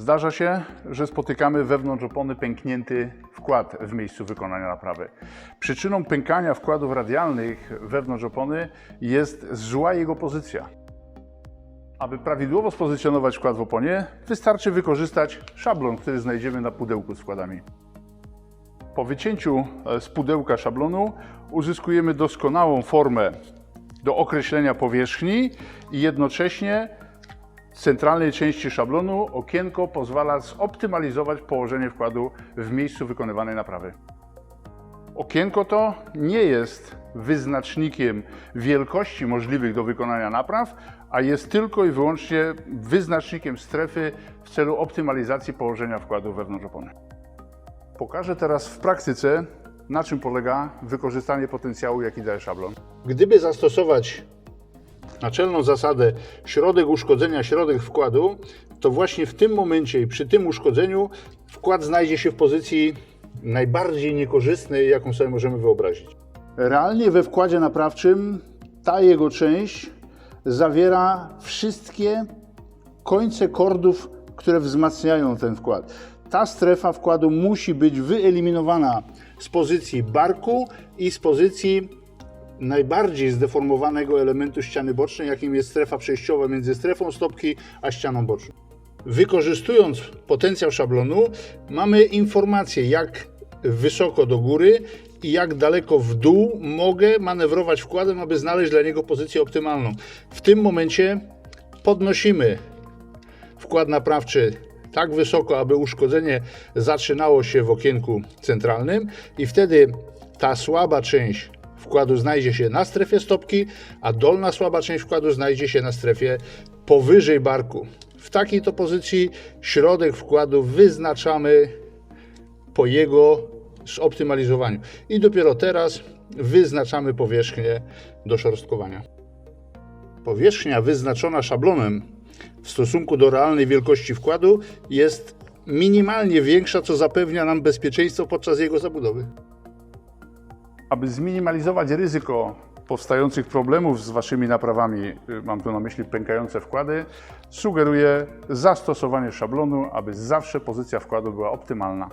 Zdarza się, że spotykamy wewnątrz opony pęknięty wkład w miejscu wykonania naprawy. Przyczyną pękania wkładów radialnych wewnątrz opony jest zła jego pozycja. Aby prawidłowo spozycjonować wkład w oponie, wystarczy wykorzystać szablon, który znajdziemy na pudełku z wkładami. Po wycięciu e, z pudełka szablonu uzyskujemy doskonałą formę do określenia powierzchni i jednocześnie centralnej części szablonu okienko pozwala zoptymalizować położenie wkładu w miejscu wykonywanej naprawy. Okienko to nie jest wyznacznikiem wielkości możliwych do wykonania napraw, a jest tylko i wyłącznie wyznacznikiem strefy w celu optymalizacji położenia wkładu wewnątrz opony. Pokażę teraz w praktyce, na czym polega wykorzystanie potencjału, jaki daje szablon. Gdyby zastosować naczelną zasadę środek uszkodzenia, środek wkładu, to właśnie w tym momencie i przy tym uszkodzeniu wkład znajdzie się w pozycji najbardziej niekorzystnej, jaką sobie możemy wyobrazić. Realnie we wkładzie naprawczym ta jego część zawiera wszystkie końce kordów, które wzmacniają ten wkład. Ta strefa wkładu musi być wyeliminowana z pozycji barku i z pozycji najbardziej zdeformowanego elementu ściany bocznej, jakim jest strefa przejściowa między strefą stopki a ścianą boczną. Wykorzystując potencjał szablonu, mamy informację, jak wysoko do góry i jak daleko w dół mogę manewrować wkładem, aby znaleźć dla niego pozycję optymalną. W tym momencie podnosimy wkład naprawczy tak wysoko, aby uszkodzenie zaczynało się w okienku centralnym i wtedy ta słaba część wkładu znajdzie się na strefie stopki, a dolna słaba część wkładu znajdzie się na strefie powyżej barku. W takiej to pozycji środek wkładu wyznaczamy po jego zoptymalizowaniu. I dopiero teraz wyznaczamy powierzchnię do szorstkowania. Powierzchnia wyznaczona szablonem w stosunku do realnej wielkości wkładu jest minimalnie większa, co zapewnia nam bezpieczeństwo podczas jego zabudowy. Aby zminimalizować ryzyko powstających problemów z Waszymi naprawami, y, mam tu na myśli pękające wkłady, sugeruję zastosowanie szablonu, aby zawsze pozycja wkładu była optymalna.